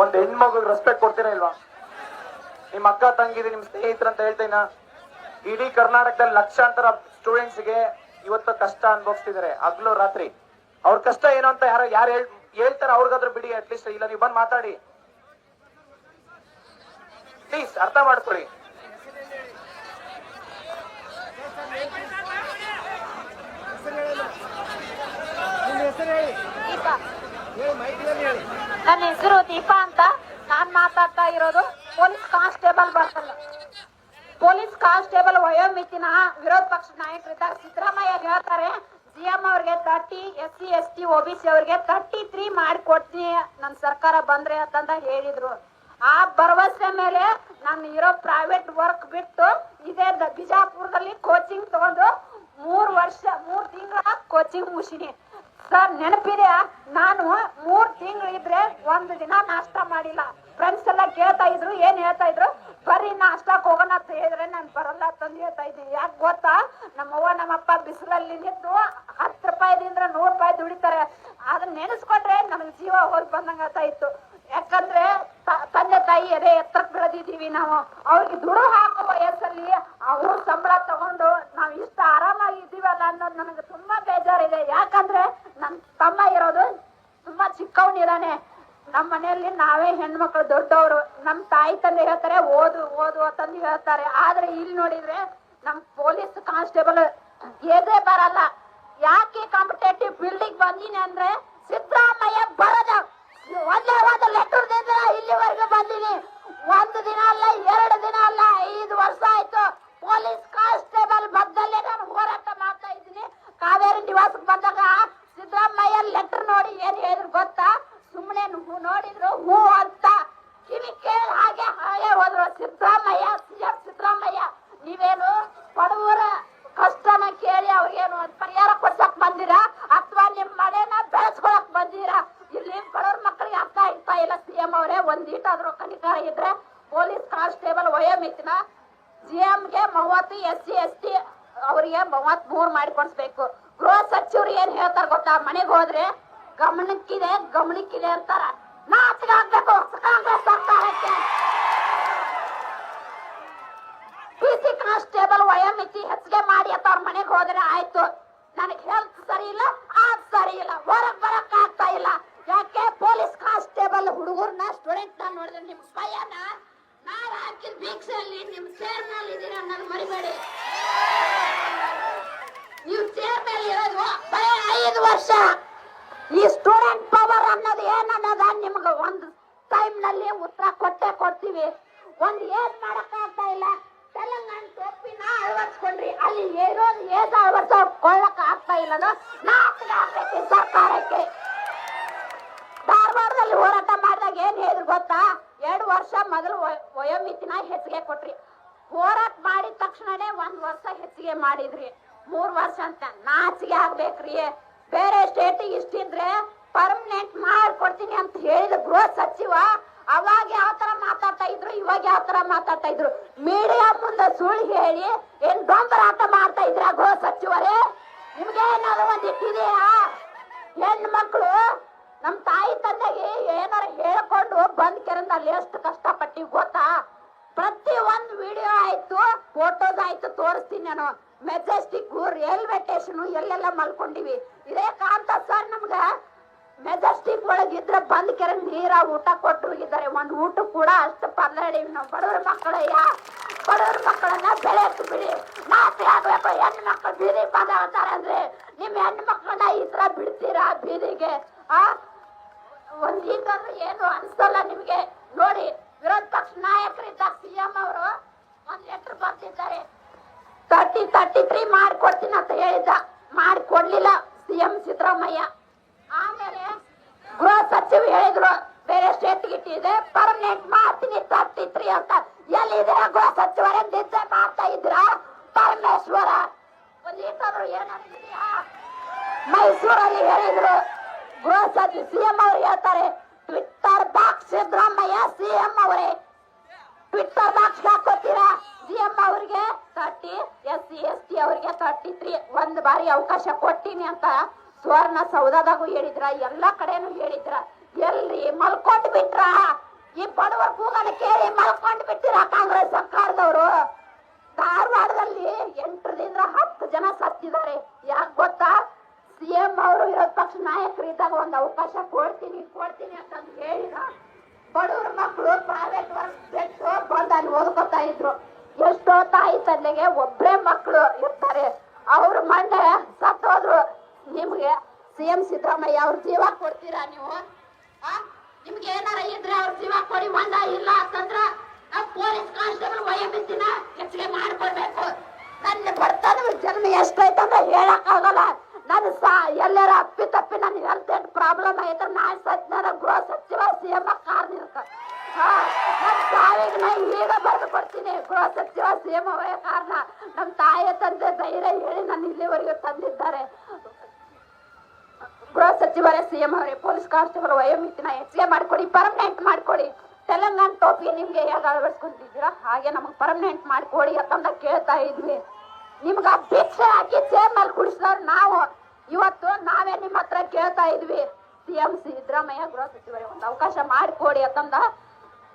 ಒಂದ್ ಹೆಣ್ಮಗು ರೆಸ್ಪೆಕ್ಟ್ ಕೊಡ್ತೀರಾ ಇಲ್ವಾ? ನಿಮ್ ಅಕ್ಕ ತಂಗಿ ನಿಮ್ ಸ್ನೇಹಿತರು ಅಂತ ಹೇಳ್ತೇನ ಇಡೀ ಕರ್ನಾಟಕದಲ್ಲಿ ಲಕ್ಷಾಂತರ ಸ್ಟೂಡೆಂಟ್ಸ್ಗೆ ಇವತ್ತು ಕಷ್ಟ ಅನುಭವಿಸ್ತಿದ್ದಾರೆ, ಹಗ್ಲು ರಾತ್ರಿ. ಅವ್ರ ಕಷ್ಟ ಏನು ಅಂತ ಯಾರು ಯಾರು ಹೇಳ್ ಹೇಳ್ತಾರೆ ಅವ್ರಿಗಾದ್ರೂ ಬಿಡಿ ಅಟ್ಲೀಸ್ಟ್ ಇಲ್ಲ, ನೀವು ಬಂದ್ ಮಾತಾಡಿ. ಪ್ಲೀಸ್ ಅರ್ಥ ಮಾಡ್ಕೊಳ್ಳಿ. ನನ್ನ ಹೆಸರು ದೀಪಾ ಅಂತ ನಾನ್ ಮಾತಾಡ್ತಾ ಇರೋದು. ಪೊಲೀಸ್ ಕಾನ್ಸ್ಟೇಬಲ್ ಬರ್ತಲ್ಲ. ಪೊಲೀಸ್ ಕಾನ್ಸ್ಟೇಬಲ್ ವಯೋಮಿತಿನ ವಿರೋಧ ಪಕ್ಷದ ನಾಯಕರಿದ್ದಾಗ ಸಿದ್ದರಾಮಯ್ಯ ಹೇಳ್ತಾರೆ ಸಿಎಂ ಅವ್ರಿಗೆ thirty S C, S T O B C ಅವ್ರಿಗೆ ತರ್ಟಿ ತ್ರೀ ಮಾಡಿಕೊಡ್ತೀನಿ ನನ್ನ ಸರ್ಕಾರ ಬಂದ್ರೆ ಅಂತಂದ ಹೇಳಿದ್ರು. ಆ ಭರವಸೆ ಮೇಲೆ ನಾನು ಇರೋ ಪ್ರೈವೇಟ್ ವರ್ಕ್ ಬಿಟ್ಟು ಇದೇ ಬಿಜಾಪುರದಲ್ಲಿ ಕೋಚಿಂಗ್ ತಗೊಂಡು ಮೂರು ವರ್ಷ, ಮೂರು ತಿಂಗಳ ಕೋಚಿಂಗ್ ಮುಗಿಸಿನಿ ಸರ್ ನೆನಪಿದೆ ನಾನು ಮೂರ್ ತಿಂಗಳು ಇದ್ರೆ ಒಂದು ದಿನ ನಾಷ್ಟ ಮಾಡಿಲ್ಲ. ಫ್ರೆಂಡ್ಸ್ ಎಲ್ಲ ಕೇಳ್ತಾ ಇದ್ರು, ಏನ್ ಹೇಳ್ತಾ ಇದ್ರು? ಬರ್ರಿ ನಾಷ್ಟಕ್ ಹೋಗೋಣ ಅಂತ ಹೇಳಿದ್ರೆ ನಾನು ಬರಲ್ಲ ತಂದು ಹೇಳ್ತಾ ಇದ್ದೀನಿ. ಯಾಕೆ ಗೊತ್ತಾ? ನಮ್ಮವ್ವ, ನಮ್ಮಪ್ಪ ಬಿಸಿಲಲ್ಲಿ ನಿಂತು ಹತ್ತು ರೂಪಾಯಿದಿಂದ ನೂರು ರೂಪಾಯಿ ದುಡಿತಾರೆ. ಅದನ್ನ ನೆನೆಸ್ಕೊಂಡ್ರೆ ನಮ್ಗೆ ಜೀವ ಹೋಗಿ ಬಂದಂಗ ಇತ್ತು. ಯಾಕಂದ್ರೆ ತಂದೆ ತಾಯಿ ಅದೇ ಎತ್ತರಕ್ಕೆ ಬೆಳೆದಿದ್ದೀವಿ ನಾವು. ಅವ್ರಿಗೆ ದುಡು ಹಾಕೋ ವಯಸ್ಸಲ್ಲಿ ಅವ್ರ ಸಂಬಳ ತಗೊಂಡು ನಾವು ಇಷ್ಟ ಆರಾಮಾಗಿ ಇದ್ದೀವಲ್ಲ ಅನ್ನೋದು ನನಗೆ ತುಂಬಾ ಬೇಜಾರಿದೆ ಯಾಕಂದ್ರೆ ನನ್ ತಮ್ಮ ಇರೋದು ಚಿಕ್ಕವನಿದಾನೆ ನಮ್ಮ ಮನೆಯಲ್ಲಿ ನಾವೇ ಹೆಣ್ಮಕ್ಳು ದೊಡ್ಡವರು. ನಮ್ ತಾಯಿ ತಂದೆ ಹೇಳ್ತಾರೆ, ಓದು ಓದು ಅಂತಂದು ಹೇಳ್ತಾರೆ. ಆದ್ರೆ ಇಲ್ಲಿ ನೋಡಿದ್ರೆ ನಮ್ ಪೊಲೀಸ್ ಕಾನ್ಸ್ಟೇಬಲ್ ಎದೆ ಬರಲ್ಲ. ಯಾಕೆ ಕಾಂಪಿಟೇಟಿವ್ ಬಿಲ್ಡಿಂಗ್ ಬಂದೀನಿ ಅಂದ್ರೆ ಸಿದ್ದರಾಮಯ್ಯ ಬರದ. ಒಂದೇ ಒಂದು ಲೆಟರ್ ಇಲ್ಲಿವರೆಗೂ ಬಂದೀನಿ. ಒಂದು ದಿನ ಅಲ್ಲ ಎರಡು ದಿನ ಅಲ್ಲ ಐದು ವರ್ಷ ಆಯ್ತು ಪೊಲೀಸ್ ಕಾನ್ಸ್ಟೇಬಲ್ ಬದ್ದಲ್ಲೇ ನಾನು ಹೋರಾಟ ಮಾಡ್ತಾ ಇದ್ದೀನಿ ಕಾವೇರಿ ನಿವಾಸಕ್ಕೆ ಬಂದಾಗ ಸಿದ್ದರಾಮಯ್ಯ ಲೆಟರ್ ನೋಡಿ ಏನ್ ಹೇಳಿದ್ರು ಗೊತ್ತಾ ಸುಮ್ಮನೆ ನೋಡಿದ್ರು ಹೂ ಅಂತ ಕಿವಿ ಕೇಳಿ ಹಾಗೆ ಹಾಗೆ ಹೋದ್ರು ಸಿದ್ದರಾಮಯ್ಯ ಸಿಎಂ ಸಿದ್ದರಾಮಯ್ಯ ನೀವೇನು ಬಡವರ ಕಷ್ಟನ ಕೇಳಿ ಅವ್ರಿಗೇನು ಒಂದ್ ಪರಿಹಾರ ಕೊಡ್ಸಕ್ ಬಂದಿರಾ ಅಥವಾ ನಿಮ್ ಮನೆನ ಬೆಳೆಸ್ಕೊಳಕ್ ಬಂದಿರಾ ಇಲ್ಲಿ ಬಡವ್ರ ಮಕ್ಕಳಿಗೆ ಅರ್ಥ ಆಗ್ತಾ ಇಲ್ಲ ಸಿಎಂ ಅವರೇ ಒಂದ್ ಈಟಾದ್ರೂ ಕನಿಕಾರ ಇದ್ರೆ ಪೊಲೀಸ್ ಕಾನ್ಸ್ಟೇಬಲ್ ವಯೋಮಿತಿನ ಗೆ ಮೂವತ್ತು ಎಸ್ ಸಿ, ಎಸ್ ಟಿ ಅವರಿಗೆ ಮೂವತ್ ಮೂರ್ ಮಾಡಿಕೊಡ್ಸ್ಬೇಕು ಗೃಹ ಸಚಿವರು ಏನ್ ಹೇಳ್ತಾರೆ ಗೊತ್ತಾ? ಮನೆಗೆ ಹೋದ್ರೆ ಗಮನಕ್ಕಿದೆ ಗಮನಕ್ಕಿದೆ ಅಂತಾರ. ನಾಚಿಗೆ ಆಗ್ಬೇಕು. ಕಾಂಗ್ರೆಸ್ ಸರ್ಕಾರಕ್ಕೆ. ಪಿಸಿ ಕಾನ್ಸ್ಟೇಬಲ್ ವಯೋಮಿತಿ ಹೆಚ್ಚಿಗೆ ಮಾಡಿ ಅಂತ ಅವ್ರ ಮನೆಗೆ ಹೋದ್ರೆ ಆಯ್ತು. ನನಗೆ ಹೆಲ್ತ್ ಸರಿ ಇಲ್ಲ ಆದ್ ಸರಿ ಇಲ್ಲ, ಹೊರಗ್ ಬರಕ್ ಆಗ್ತಾ ಇಲ್ಲ. ಯಾಕೆ? ಪೊಲೀಸ್ ಕಾನ್ಸ್ಟೇಬಲ್ ಹುಡುಗರ್ನ ಸ್ಟೂಡೆಂಟ್ ನೋಡಿದ್ರೆ ನಿಮ್ ಭಯನ ಹಾಕಿದ ಭಿಕ್ಷೆಯಲ್ಲಿ ನಿಮ್ ಚೇರ್ ಮೇಲೆ ಅನ್ನೋದು ಮರಿಬೇಡಿ. ನೀವು ಚೇರ್ ಮೇಲೆ ಇರೋದು ಬರೀ ಐದು ವರ್ಷ. ಈ ಸ್ಟೂಡೆಂಟ್ ಪವರ್ ಅನ್ನೋದು ಏನನ್ನೋದ ನಿಮ್ಗೆ ಒಂದು ಟೈಮ್ನಲ್ಲಿ ಉತ್ತರ ಕೊಟ್ಟೆ ಕೊಡ್ತೀವಿ. ಒಂದು ಏನ್ ಮಾಡಕ್ ಆಗ್ತಾ ಇಲ್ಲ? ತೆಲಂಗಾಣ ಟೋಪಿನ ಅಳವಡಿಸ್ಕೊಂಡ್ರಿ. ಅಲ್ಲಿ ಇರೋದು ಏಜ್ ಅಳವಡಿಸ್ಕೊಳ್ಳಕ್ ಆಗ್ತಾ ಇಲ್ಲ ನಾಚಿಕೆ ಸರ್ಕಾರಕ್ಕೆ. ಧಾರವಾಡದಲ್ಲಿ ಹೋರಾಟ ಮಾಡಿದಾಗ ಏನ್ ಹೇಳಿದ್ರು ಗೊತ್ತಾ? ಎರಡು ವರ್ಷ ಮೊದಲು ವಯ- ವಯೋಮಿತಿನ ಹೆಚ್ಚಿಗೆ ಕೊಟ್ರಿ. ಹೋರಾಟ ಮಾಡಿದ ತಕ್ಷಣನೇ ಒಂದ್ ವರ್ಷ ಹೆಚ್ಚಿಗೆ ಮಾಡಿದ್ರಿ. ಮೂರ್ ವರ್ಷ ಅಂತ ನಾಚಿಗೆ ಆಗ್ಬೇಕ್ರಿ. ಬೇರೆ ಸ್ಟೇಟಿಗೆ ಇಷ್ಟಿದ್ರೆ ಪರ್ಮನೆಂಟ್ ಮಾಡ್ಕೊಡ್ತೀನಿ ಅಂತ ಹೇಳಿದ ಗೃಹ ಸಚಿವ ಅವಾಗ ಯಾವ ತರ ಮಾತಾಡ್ತಾ ಇದ್ರು, ಇವಾಗ ಯಾವ ತರ ಮಾತಾಡ್ತಾ ಇದ್ರು. ಮೀಡಿಯಾ ಮುಂದೆ ಸುಳ್ಳು ಹೇಳಿ ಏನ್ ಡೊಂಬರಾಟ ಮಾಡ್ತಾ ಇದ್ರ ಗೃಹ ಸಚಿವರೇ? ನಿಮ್ಗೆ ಏನಾದ್ರು ಒಂದ್ ಇಟ್ಟಿದೆಯಾ? ಹೆಣ್ಣು ಮಕ್ಕಳು ನಮ್ ತಾಯಿ ತಂದೆಗೆ ಏನಾರ ಹೇಳ್ಕೊಂಡು ಬಂದ್ ಕೆರಂದಲ್ಲಿ ಎಷ್ಟು ಕಷ್ಟಪಟ್ಟಿವಿ ಗೊತ್ತಾ? ಪ್ರತಿ ಒಂದ್ ವಿಡಿಯೋ ಆಯ್ತು ಫೋಟೋಸ್ ಆಯ್ತು ತೋರಿಸ್ತೀನಿ ನಾನು. ಮೆಜೆಸ್ಟಿಕ್ ರೈಲ್ವೆ ಸ್ಟೇಷನ್ ಎಲ್ಲೆಲ್ಲ ಮಲ್ಕೊಂಡಿವಿ. ಇದೇ ಕಾಂತ ಸರ್ ನಮ್ಗ ಮೆಜೆಸ್ಟಿಕ್ ಒಳಗಿದ್ರೆ ಬಂದ್ ಕೆರೆ ನೀರ ಊಟ ಕೊಟ್ಟು ಹೋಗಿದ್ದಾರೆ. ಒಂದ್ ಊಟ ಕೂಡ ಅಷ್ಟು ಪರ್ಲಾಡಿವಿ ನಾವು. ಬಡವ್ರ ಮಕ್ಕಳಯ್ಯ, ಬಡವ್ರ ಮಕ್ಕಳನ್ನ ಬೆಳೆಯಕ್ಕೆ ಬಿಡಿ. ಮಾತ್ರ ಆಗ್ಬೇಕು, ಹೆಣ್ಣು ಮಕ್ಕಳು ಬೀದಿ ಬಂದಾವತಾರ ಅಂದ್ರೆ ನಿಮ್ ಹೆಣ್ಣು ಮಕ್ಕಳನ್ನ ಈ ತರ ಬಿಡ್ತೀರಾ ಬೀದಿಗೆ ಆ ಒಂದ್ ಈಗಾದ್ರೂ ಏನು ಅನ್ಸಲ್ಲ ನಿಮ್ಗೆ ನೋಡಿ ವಿರೋಧ ಪಕ್ಷ ನಾಯಕರಿದ್ದಾಗ ಸಿಎಂ ಅವರು ಒಂದ್ ಲೆಟರ್ ಬರ್ತಿದ್ದಾರೆ ತರ್ಟಿ ತರ್ಟಿ ತ್ರೀ ಮಾಡ್ಕೊಡ್ತೀನಿ ಅಂತ ಹೇಳಿದ್ದ ಮಾಡ್ಕೊಡ್ಲಿಲ್ಲ ಸಿಎಂ ಸಿದ್ದರಾಮಯ್ಯ ಆಮೇಲೆ ಗೃಹ ಸಚಿವ ಹೇಳಿದ್ರು ಬೇರೆ ಸ್ಟೇಟ್ ಇದೆ ಪರ್ಮನೆಂಟ್ ಮಾಡ್ತೀನಿ ತರ್ಟಿ ತ್ರೀ ಅಂತ ಎಲ್ಲಿದೆ ಗೃಹ ಸಚಿವರೇ ನಿದ್ದೆ ಮಾಡ್ತಾ ಇದ್ರ ಪರಮೇಶ್ವರ ಒಂದ್ ಈಗಾದ್ರೂ ಏನಿದೆಯಾ ಮೈಸೂರಲ್ಲಿ ಹೇಳಿದ್ರು ಗೃಹ ಸಚಿವ ಸಿಎಂ ಅವರು ಹೇಳ್ತಾರೆ ಟ್ವಿಟ್ಟರ್ ಬಾಕ್ಸ್ ಸಿದ್ದರಾಮಯ್ಯ ಸಿಎಂ ಅವರೇ. ಟ್ವಿಟ್ಟರ್ ಬಾಕ್ಸ್ ಹಾಕೋತೀರಾ? ಸಿಎಂ ಅವರಿಗೆ thirty S C S T ಅವರಿಗೆ ತರ್ಟಿ ತ್ರೀ ಒಂದ್ ಬಾರಿ ಅವಕಾಶ ಕೊಟ್ಟಿನಿ ಅಂತ ಸುವರ್ಣ ಸೌಧದಾಗೂ ಹೇಳಿದ್ರ, ಎಲ್ಲಾ ಕಡೆನೂ ಹೇಳಿದ್ರ. ಎಲ್ರಿ ಮಲ್ಕೊಂಡ್ ಬಿಟ್ರ ಈ ಬಡವರ್ ಕೂಗನ ಕೇಳಿ ಮಲ್ಕೊಂಡ್ ಬಿಟ್ಟಿರ ಕಾಂಗ್ರೆಸ್ ಸರ್ಕಾರದವರು ಧಾರವಾಡದಲ್ಲಿ ಎಂಟರಿಂದ ಹತ್ತು ಜನ ಸತ್ತಿದ್ದಾರೆ ಯಾಕೆ ಗೊತ್ತಾ ಸಿಎಂ ಅವರು ವಿರೋಧ ಪಕ್ಷ ನಾಯಕರು ಒಂದು ಅವಕಾಶ ಕೊಡ್ತೀನಿ ಕೊಡ್ತೀನಿ ಅಂತ ಹೇಳಿದ. ಬಡವ್ರ ಮಕ್ಕಳು ಪ್ರೈವೇಟ್ ವರ್ಕ್ ಬಿಟ್ಟು ಬಂದು ಅಲ್ಲಿ ಓದ್ಕೋತಾ ಇದ್ರು. ಎಷ್ಟೋ ತಾಯಿ ತಂದೆಗೆ ಒಬ್ಬರೇ ಮಕ್ಕಳು ಇರ್ತಾರೆ. ಅವ್ರ ಮೊನ್ನೆ ಸತ್ತೋದ್ರು. ನಿಮ್ಗೆ ಸಿಎಂ ಸಿದ್ದರಾಮಯ್ಯ ಅವ್ರ ಜೀವ ಕೊಡ್ತೀರಾ ನೀವು? ನಿಮ್ಗೆ ಏನಾರ ಇದ್ರೆ ಅವ್ರ ಜೀವ ಕೊಡಿ, ಒಂದ ಇಲ್ಲ ಅಂತಂದ್ರ ಪೊಲೀಸ್ ಕಾನ್ಸ್ಟೇಬಲ್ ವಯೋಮಿತಿನ ಹೆಚ್ಚಿಗೆ ಮಾಡ್ಕೊಳ್ಬೇಕು. ನನ್ನ ಬರ್ತಾನ ಜನ್ಮ ಎಷ್ಟೈತಂದ್ರೆ ಹೇಳಕ್ ಆಗಲ್ಲ ನಾನು ಸಾ ಎಲ್ಲರ ಅಪ್ಪಿ ತಪ್ಪಿ ನನ್ನ ಹೆಲ್ತ್ ಏನ್ ಪ್ರಾಬ್ಲಮ್ ಐತ್ರ ನಾ ಸಜ್ಞಾನ ಗೃಹ ಸಚಿವ ಸಿ ಸಿಎಂ ಕಾರಣ ಇರ್ತ ನಮ್ ಸಾವಿಗೆ ನಾ ಈಗ ಬರೆದು ಕೊಡ್ತೀನಿ. ಗೃಹ ಸಚಿವ ಸಿ ಸಿಎಂ ಅವೇ ಕಾರಣ. ನಮ್ಮ ತಾಯಿಯ ತಂದೆ ಧೈರ್ಯ ಹೇಳಿ ನಾನು ಇಲ್ಲಿವರೆಗೂ ತಂದಿದ್ದಾರೆ. ಗೃಹ ಸಚಿವರೇ ಸಿಎಂ ಅವರೇ, ಪೊಲೀಸ್ ಕಾನ್ಸ್ಟೇಬಲ್, ವಯೋಮಿತಿನ ಹೆಚ್ಚಿಗೆ ಮಾಡ್ಕೊಡಿ ಪರ್ಮನೆಂಟ್ ಮಾಡ್ಕೊಡಿ. ತೆಲಂಗಾಣ ಟೋಪಿ ನಿಮ್ಗೆ ಹೇಗೆ ಅಳವಡಿಸ್ಕೊಂಡಿದ್ದೀರಾ ಹಾಗೆ ನಮಗೆ ಪರ್ಮನೆಂಟ್ ಮಾಡ್ಕೊಡಿ ಅಂತಂದ ಕೇಳ್ತಾ ಇದ್ವಿ. ನಿಮ್ಗ ಹಾಕಿ ಸೇಮ್ ಅಲ್ಲಿ ಕುಡಿಸಿದವ್ರು ನಾವು. ಇವತ್ತು ನಾವೇ ನಿಮ್ಮ ಹತ್ರ ಕೇಳ್ತಾ ಇದ್ವಿ. ಸಿಎಂ ಸಿದ್ದರಾಮಯ್ಯ ಗೃಹ ಸಚಿವರೇ, ಒಂದು ಅವಕಾಶ ಮಾಡಿಕೊಡಿ ಅಂತಂದ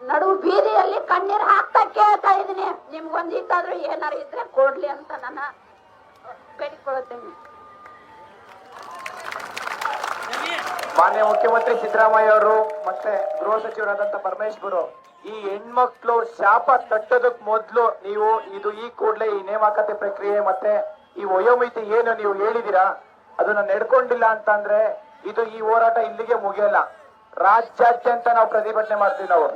ನಡು ಬೀದಿಯಲ್ಲಿ ಕಣ್ಣೀರ್ ಹಾಕ್ತಾ ಕೇಳ್ತಾ ಇದೀನಿ ನಿಮ್ಗೊಂದು ಇದ್ದಾದ್ರೂ ಏನಾರು ಇದ್ರೆ ಕೊಡ್ಲಿ ಅಂತ ನನ್ನ ಬೇಡಿಕೊಳ್ಳುತ್ತೇನೆ. ಮಾನ್ಯ ಮುಖ್ಯಮಂತ್ರಿ ಸಿದ್ದರಾಮಯ್ಯ ಅವರು ಮತ್ತೆ ಗೃಹ ಸಚಿವರಾದಂತ ಪರಮೇಶ್ವರು ಈ ಹೆಣ್ಮಕ್ಳು ಶಾಪ ತಟ್ಟೋದಕ್ ಮೊದ್ಲು ನೀವು ಇದು ಈ ಕೂಡಲೇ ಈ ನೇಮಕಾತಿ ಪ್ರಕ್ರಿಯೆ ಮತ್ತೆ ಈ ವಯೋಮಿತಿ ಏನು ನೀವು ಹೇಳಿದಿರಾ ಅದನ್ನ ನಡ್ಕೊಂಡಿಲ್ಲ ಅಂತಂದ್ರೆ ಇದು ಈ ಹೋರಾಟ ಇಲ್ಲಿಗೆ ಮುಗಿಯಲ್ಲ. ರಾಜ್ಯಾದ್ಯಂತ ನಾವು ಪ್ರತಿಭಟನೆ ಮಾಡ್ತೀವಿ ನಾವು.